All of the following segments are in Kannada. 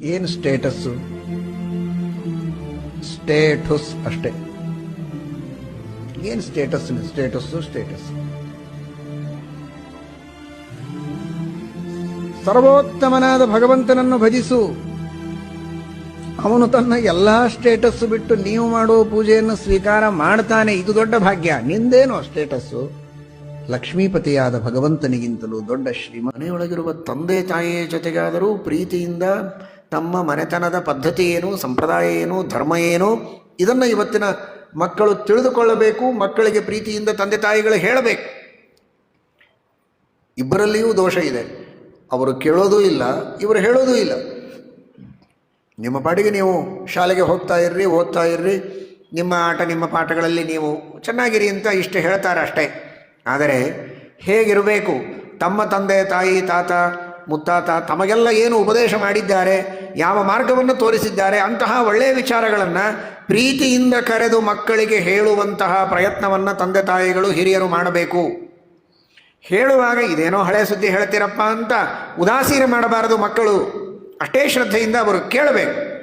ಏನು ಸ್ಟೇಟಸ್ಸು? ಸ್ಟೇಟಸ್ ಅಷ್ಟೇ. ಏನು ಸ್ಟೇಟಸ್ ಸ್ಟೇಟಸ್ಸು ಸ್ಟೇಟಸ್ ಸರ್ವೋತ್ತಮನಾದ ಭಗವಂತನನ್ನು ಭಜಿಸು. ಅವನು ತನ್ನ ಎಲ್ಲಾ ಸ್ಟೇಟಸ್ ಬಿಟ್ಟು ನೀವು ಮಾಡುವ ಪೂಜೆಯನ್ನು ಸ್ವೀಕಾರ ಮಾಡ್ತಾನೆ. ಇದು ದೊಡ್ಡ ಭಾಗ್ಯ. ನಿಂದೇನು ಸ್ಟೇಟಸ್ಸು? ಲಕ್ಷ್ಮೀಪತಿಯಾದ ಭಗವಂತನಿಗಿಂತಲೂ ದೊಡ್ಡ ಶ್ರೀಮನೆಯೊಳಗಿರುವ ತಂದೆ ತಾಯಿಯ ಜೊತೆಗಾದರೂ ಪ್ರೀತಿಯಿಂದ ತಮ್ಮ ಮನೆತನದ ಪದ್ಧತಿ ಏನು, ಸಂಪ್ರದಾಯ ಏನು, ಧರ್ಮ ಏನು, ಇದನ್ನು ಇವತ್ತಿನ ಮಕ್ಕಳು ತಿಳಿದುಕೊಳ್ಳಬೇಕು, ಮಕ್ಕಳಿಗೆ ಪ್ರೀತಿಯಿಂದ ತಂದೆ ತಾಯಿಗಳು ಹೇಳಬೇಕು. ಇಬ್ಬರಲ್ಲಿಯೂ ದೋಷ ಇದೆ. ಅವರು ಕೇಳೋದೂ ಇಲ್ಲ, ಇವರು ಹೇಳೋದೂ ಇಲ್ಲ. ನಿಮ್ಮ ಪಾಡಿಗೆ ನೀವು ಶಾಲೆಗೆ ಹೋಗ್ತಾ ಇರ್ರಿ, ಓದ್ತಾ ಇರ್ರಿ. ನಿಮ್ಮ ಆಟ, ನಿಮ್ಮ ಪಾಠಗಳಲ್ಲಿ ನೀವು ಚೆನ್ನಾಗಿರಿ ಅಂತ ಇಷ್ಟು ಹೇಳ್ತಾರೆ ಅಷ್ಟೇ. ಆದರೆ ಹೇಗಿರಬೇಕು? ತಮ್ಮ ತಂದೆ, ತಾಯಿ, ತಾತ ಮುತ್ತಾತ ತಮಗೆಲ್ಲ ಏನು ಉಪದೇಶ ಮಾಡಿದ್ದಾರೆ, ಯಾವ ಮಾರ್ಗವನ್ನು ತೋರಿಸಿದ್ದಾರೆ, ಅಂತಹ ಒಳ್ಳೆಯ ವಿಚಾರಗಳನ್ನು ಪ್ರೀತಿಯಿಂದ ಕರೆದು ಮಕ್ಕಳಿಗೆ ಹೇಳುವಂತಹ ಪ್ರಯತ್ನವನ್ನು ತಂದೆ ತಾಯಿಗಳು ಹಿರಿಯರು ಮಾಡಬೇಕು. ಹೇಳುವಾಗ ಇದೇನೋ ಹಳೆ ಸುದ್ದಿ ಹೇಳ್ತೀರಪ್ಪ ಅಂತ ಉದಾಸೀನ ಮಾಡಬಾರದು ಮಕ್ಕಳು. ಅಷ್ಟೇ ಶ್ರದ್ಧೆಯಿಂದ ಅವರು ಕೇಳಬೇಕು.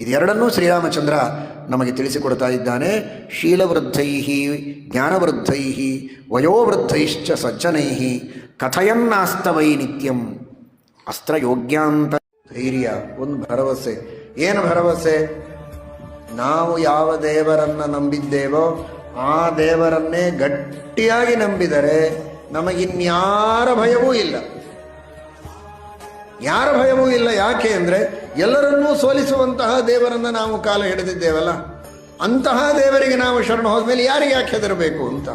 ಇದೆರಡನ್ನೂ ಶ್ರೀರಾಮಚಂದ್ರ ನಮಗೆ ತಿಳಿಸಿಕೊಡ್ತಾ ಇದ್ದಾನೆ. ಶೀಲವೃದ್ಧೈ ಜ್ಞಾನವೃದ್ಧೈ ವಯೋವೃದ್ಧೈಶ್ಚ ಸಜ್ಜನೈ ಕಥಯನ್ನಾಸ್ತವೈ ನಿತ್ಯಂ. ಅಸ್ತ್ರಯೋಗ್ಯಾಂತ. ಧೈರ್ಯ, ಒಂದು ಭರವಸೆ. ಏನು ಭರವಸೆ? ನಾವು ಯಾವ ದೇವರನ್ನ ನಂಬಿದ್ದೇವೋ ಆ ದೇವರನ್ನೇ ಗಟ್ಟಿಯಾಗಿ ನಂಬಿದರೆ ನಮಗಿನ್ಯಾರ ಭಯವೂ ಇಲ್ಲ. ಯಾರ ಭಯವೂ ಇಲ್ಲ ಯಾಕೆ ಅಂದ್ರೆ ಎಲ್ಲರನ್ನೂ ಸೋಲಿಸುವಂತಹ ದೇವರನ್ನ ನಾವು ಕಾಲ ಹಿಡಿದಿದ್ದೇವಲ್ಲ? ಅಂತಹ ದೇವರಿಗೆ ನಾವು ಶರಣ ಹೋದ್ಮೇಲೆ ಯಾರಿಗೆ ಯಾಕೆ ಹೆದರಬೇಕು ಅಂತ?